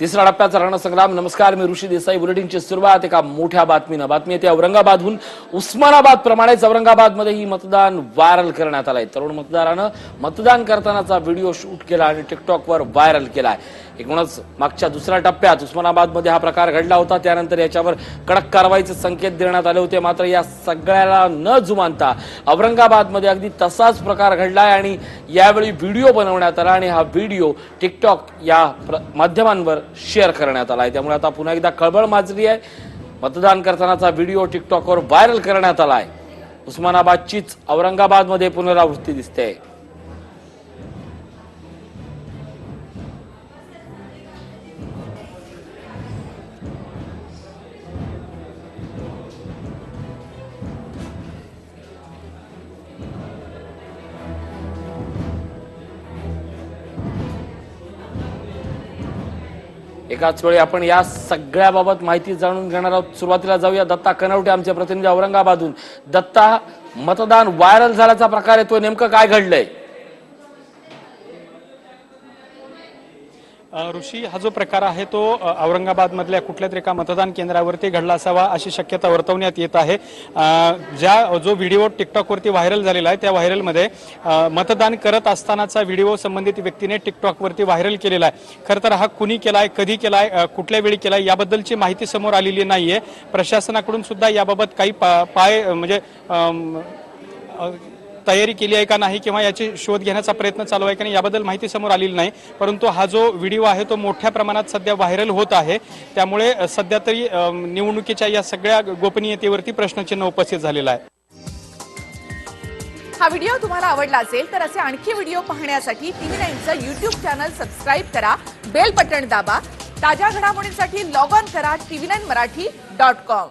तिसरा टप्प्याचा रणसंग्राम नमस्कार मी ऋषी देसाई. बुलेटिनची सुरुवात एका मोठ्या बातमीनं. बातमी येते औरंगाबादहून. उस्मानाबाद प्रमाणेच औरंगाबादमध्ये ही मतदान व्हायरल करण्यात आलंय. तरुण मतदारानं मतदान करतानाचा व्हिडिओ शूट केला आणि टिकटॉकवर व्हायरल केलाय. एकूणच मागच्या दुसऱ्या टप्प्यात उस्मानाबादमध्ये हा प्रकार घडला होता. त्यानंतर याच्यावर कडक कारवाईचे संकेत देण्यात आले होते. मात्र या सगळ्याला न जुमानता औरंगाबादमध्ये अगदी तसाच प्रकार घडलाय आणि यावेळी व्हिडिओ बनवण्यात आला आणि हा व्हिडिओ टिकटॉक या प्र- माध्यमांवर शेअर करण्यात आला आहे त्यामुळे आता पुन्हा एकदा खळबळ माजली आहे. मतदान करतानाचा व्हिडिओ टिकटॉकवर व्हायरल करण्यात आला आहे उस्मानाबादचीच औरंगाबादमध्ये पुनरावृत्ती दिसते. एकाच वेळी आपण या सगळ्याबाबत माहिती जाणून घेणार आहोत. सुरुवातीला जाऊया. दत्ता कनवटे आमचे प्रतिनिधी औरंगाबादहून. दत्ता मतदान व्हायरल झाल्याचा प्रकार येतोय. नेमकं काय घडलंय? ऋषी हा जो प्रकार आहे तो औरंगाबादमधल्या कुठल्या तरी एका मतदान केंद्रावरती घडला असावा अशी शक्यता वर्तवण्यात येत आहे. ज्या जो व्हिडिओ टिकटॉकवरती व्हायरल झालेला आहे त्या व्हायरलमध्ये मतदान करत असतानाचा व्हिडिओ संबंधित व्यक्तीने टिकटॉकवरती व्हायरल केलेला आहे. खरं तर हा कुणी केलाय कधी केलाय आहे कुठल्या वेळी केलाय याबद्दलची माहिती समोर आलेली नाहीये. प्रशासनाकडून सुद्धा याबाबत काही पा- पाय म्हणजे तयारी केली आहे का नाही किंवा याची शोध घेण्याचा प्रयत्न चालू आहे का नाही याबद्दल माहिती समोर आलेली नाही. परंतु हा जो व्हिडिओ आहे तो मोठ्या प्रमाणात सध्या व्हायरल होत आहे. त्यामुळे सध्या तरी निवडणुकीच्या या सगळ्या गोपनीयतेवरती प्रश्नचिन्ह उपस्थित झालेलं आहे. हा व्हिडिओ तुम्हाला आवडला असेल तर असे आणखी व्हिडिओ पाहण्यासाठी टीव्ही नाईनचं युट्यूब चॅनल सबस्क्राईब करा बेल बटन दाबा ताज्या घडामोडींसाठी लॉग ऑन करा TV nine Marathi dot com.